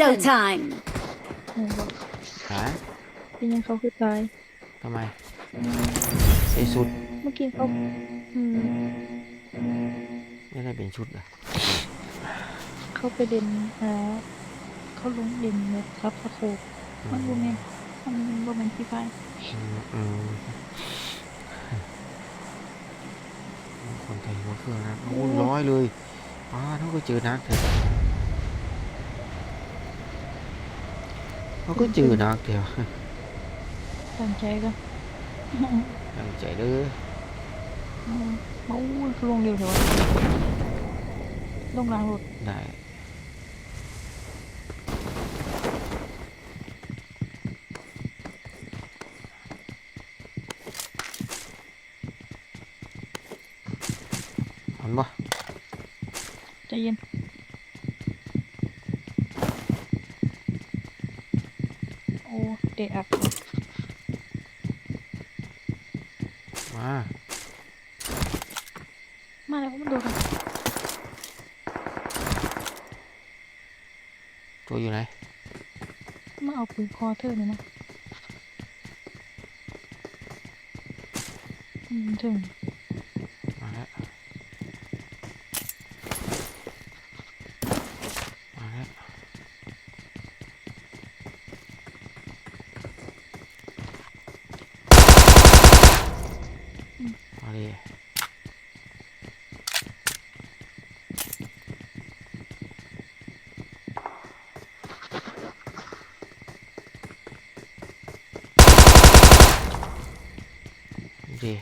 Showtime. โอ้โหฮะเป็นยังเขาคือตาย ทำไมใส่สุดเมื่อกี้เขาอืมไม่ได้เป็นชุดเหรอเขาไปเด่นอ่าเขาลงเด่นแบบซับสโคปมันบูแมนมันบูแมนที่ไฟอืมอืมคนไทยหัวเครื่องนะโอ้ยร้อยเลยอ้าเขาก็เจอนักเถอะ เขาก็เจอนักเดียวตามใจก็ตั้งใจเด้อ อืมโอ้ยลง เร็วเถอะวะลงรางรถได้เห็นปะใจเย็นโอ้เดะอักมา มาแล้วมันโดนอะตัวอยู่ไหน มาเอาปืนคอเธอเนี่ยนะอืมถึง มาแล้ว มาแล้ว มาดิ ดี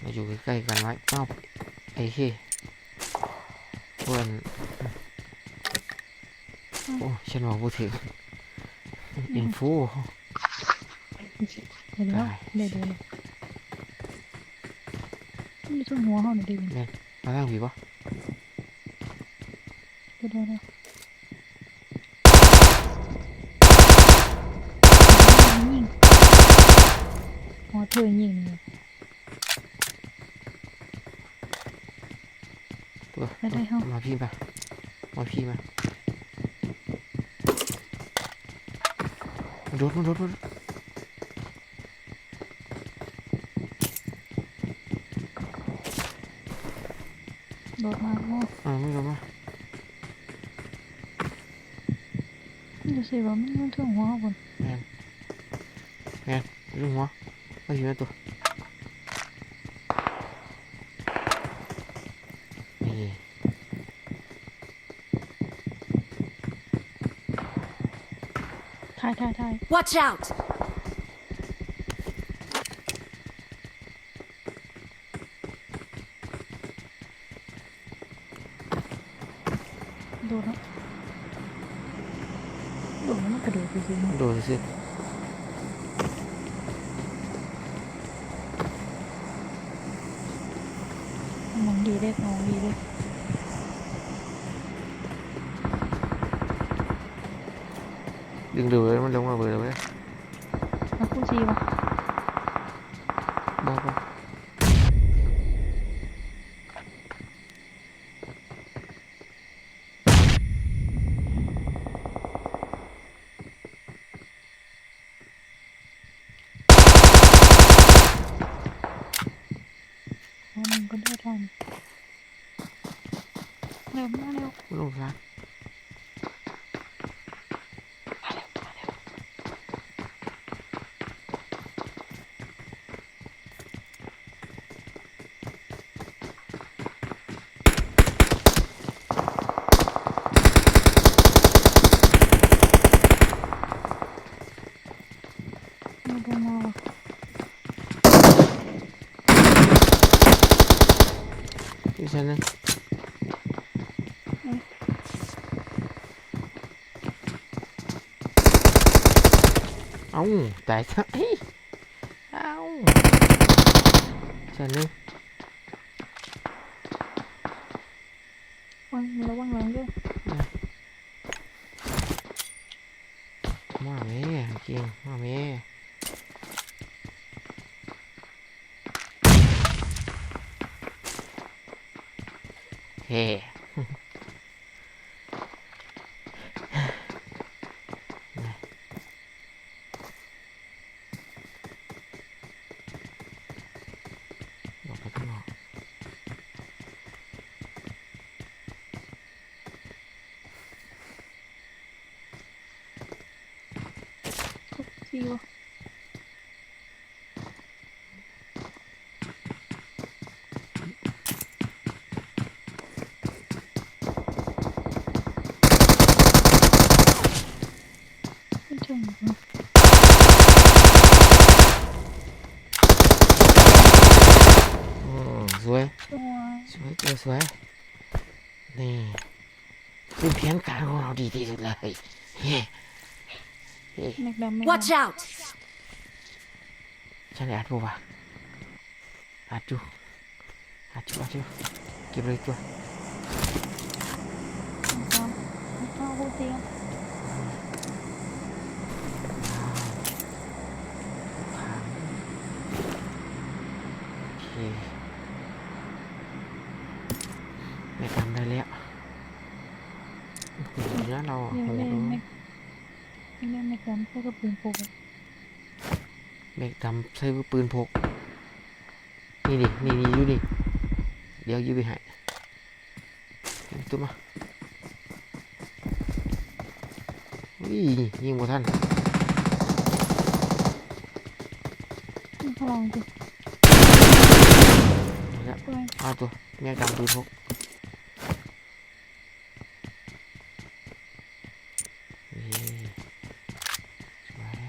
เรา อยู่ใกล้ๆกันไว้เอ้าไอ้ขี้เพื่อนโอ้ฉันบอกพูดถึงอินฟูเห็นแล้วได้เดี๋ยวเดี๋ยวเดี๋ยวนี่ช่วงหัวเขาหน่อยดิมาทางผีปะเดี๋ยวเดี๋ยวเดี๋ยวยิงหัวเธอยิงเลย ตัว ได้ได้เฮ้า มาพี่มามาพี่มามันโดดมันโดดมันโดดโดดมาโอ้อ่าไม่โดดมาดูสิว่ามันมันถึงหัวเขาบนลูกหัวมาพี่มาตัวนี่ถ่ายถ่ายถ่าย Watch out. โดดแล้วโดดแล้วมันกระโดดไปสิโดดสิมองดีเลยมองดีเลยดึงเดือเล ยมันลงมาเบอร์เลยมาคู่ซีวะ บอกว่า อ๋อมันก็ได้ทันเร็วมาเร็ว ลงซะ มาเร็วมาเร็ว มาดูมาวะ อีกชั้นหนึงเอ้าแต่ซะเอ้ยเอ้าชั้นหนึง วางระวังหลังด้วย มาแม่เก่งมาแม่เฮ้ ตีวะไม่ใช่หรออืมสวยตัวสวยเจอสวย นี่เป็นแผนการของเราดีที่สุดเลย Watch out! ฉันได้อัดปะวะอัดอยู่อัดอยู่อัดอยู่เก็บเลยตัว ดำเอาโคตรเตียง โอเคไม่ทำได้แล้วเนื้อเราอะ ยัง โห เล่น ดู แม็ก ยังเล่นแม็กดำใส่กระปืนโปกเมกดำใช้ปืนพก นี่ดินี่นี่อยู่นี่ เดี๋ยวยืมไปให้ยิงตัวมาวิ่ยิงบ่ทันพลังดิเอาละด้วยเอาตัวเมกดำปืนพกนี่สวย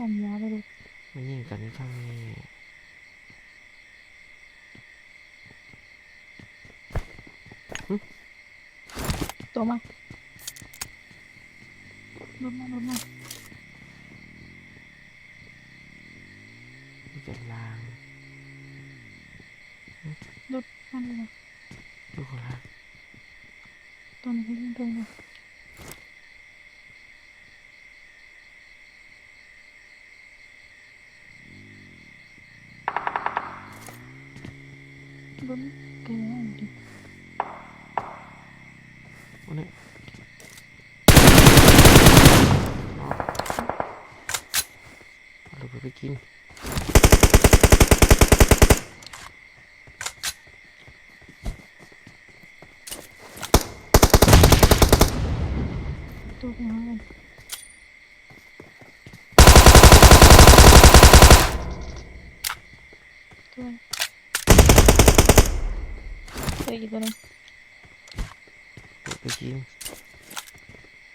ความยาวไปดูมันยิงกันอยู่ทางนี้ตัวมาลดมาลดมามันจะลางลดมาเลยนะดูคนละตัวนี้เล่นตัวนี้ลุ้นเกมดิ วันนี้เอาเอา ลูกไปกินตัวไปหากันตัวตัวอีกตัวหนึงลูกไปกิน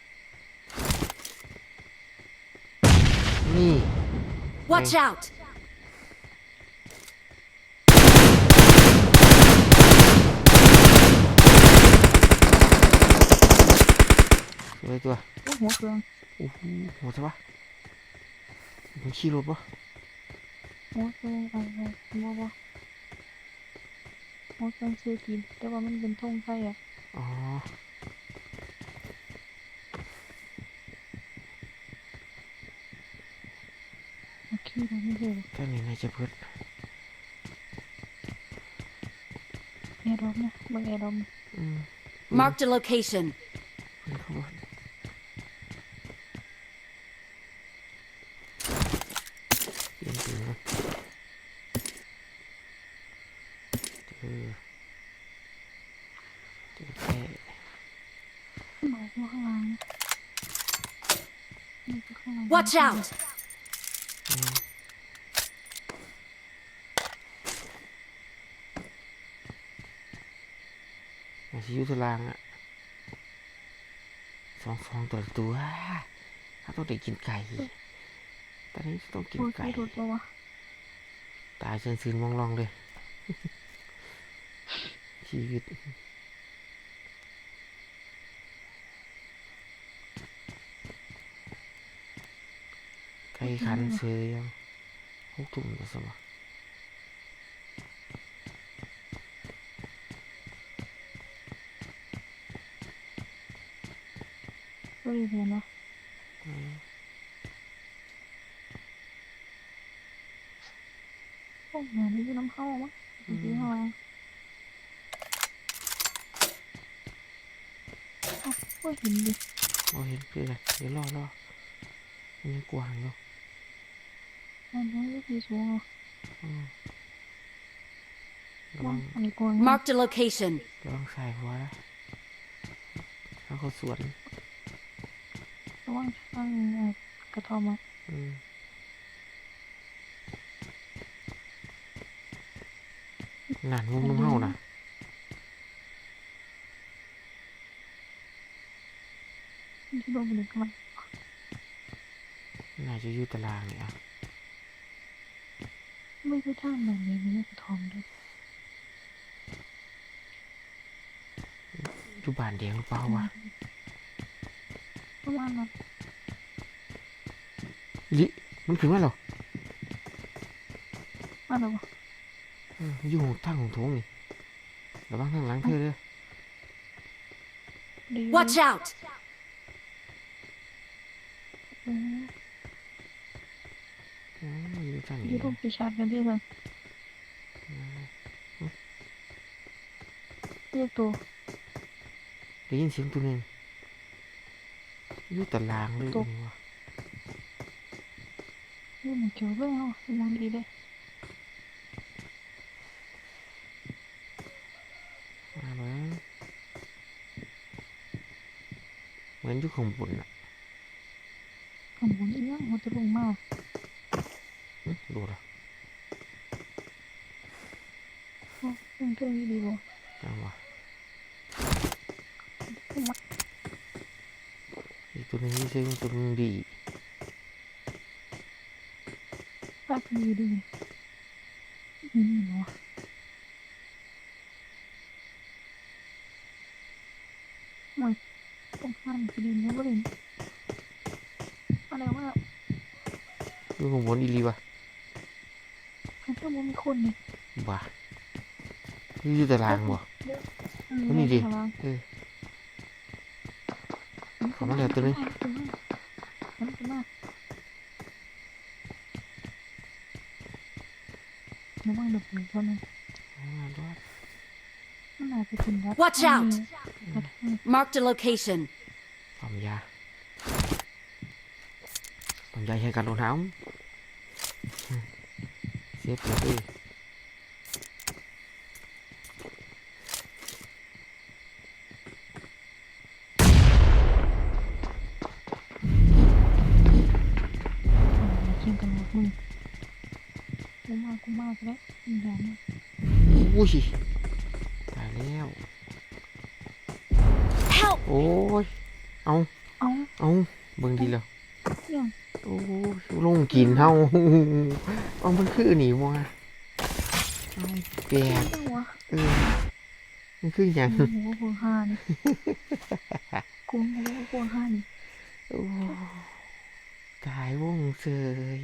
นี่ Watch out! สวยตัวโอ้หัวเครื่องโอ้โหโหดใช่ปะมันขี่รถปะหัวเครื่องอะไรหัววะหัวเครื่องซื้อกินแต่ว่ามันเป็นธงไทยอะอ๋อ โอเคเราไม่ เห็นแค่นี้นายจะเพิดแอร์ดรอปนะเบิ่งแอร์ดรอปอืม Marked a location. ปืนเข้าบ้าน เปลี่ยนปืนก่อนเจอเจอแค่หมายว่าข้างล่างนี่คือข้างล่าง Watch out! อืมมา ชิอยุทธลางอะสองสองตัวตัวถ้าต้องได้กินไก่ตอนนี้ต้องกินโอ้ยไก่ที่รุดแล้ววะตายเชิญซืนมองลองเลย ชีวิตไก่ขันเสือยังหกทุ่มแล้วสมะก็อยู่เนวะโอ้เหมือนนี่คือน้ำเข้าวะดีข้างล่างเอ้าก็เห็นดิเอาเห็นเพื่อนเดี๋ยวรอรอมันยังกวางอยู่อันนี้ก็คือสูงอะอืมระมัวันงอันนี้กว้าง Marked a location. ระวังสายหัวนะถ้าเขาสวน ระวังทางเอ่อกระทอมอะอืมนั่นงุ้มน้ำเฮานะที่โดนไปเลยกันน่าจะอยู่ตารางเนี่ยอะไม่ใช่ทางแบบนี้มีกระทอมด้วยอยู่บ้านเดียงหรือเปล่าวะประมาณนั้น ลิมันขึ้นมาเหรอมาแล้ววะเอออยู่ทางของโถงนี่ระวังทางหลังเธอเด้อดี Watch out! อืมอ๋ออยู่ทางอนี้ยู่ตรงปีชาร์กันที่เลยเรียกตัวได้ยินเสียงตัวหนึ่งอยู่ตารางเลยตกนี่วะเรื่องมันเกี่ยวเรื่องเอาสมองดีเลยมาแล้วเหมือนอ ยู่ข้างบนอะคำพูดนี้มันจะลงมากอื้อดูละเรื่องเรื่องนี้ดีบ่จังวะอีกตัวหนึงนี่ใช่ไหมตัวหนึงดีปากดีดีนี่เนาะมันต้องห้ามกินนะบ่เลยอะไรว่าอยู่ข้างบนอีหลีวะเพิ่นบ่มีคนนี่บ้าอยู่ตารางบ่อืมก็นี่ดิข้างล่างเออเขามาแล้วตัวนี้มันจะมาระวังเดือดร้อนเท่านั้นเอามาด้วยมันอาจจะเป็นรัด Watch out กระทั่ง Marked a location. ปั๊มยาปั๊มยาให้กันรองเท้าเสียเปรียบเลย เคียงกันหมดมึงกู มากกูมากแล้วมึงอย่ามาอุ้ยตายแล้ว Help! โอ้ย เอาเอาเอาเบิ่งดีแล้วเนี่ยโอ้ยลงกินเฮาเอามันคืออันนี่วะเอาแปลกจังวะเออมันคือหยังกูหัวกูห้านี่กูหัวกูห้านี่โอ้ตายวงเสย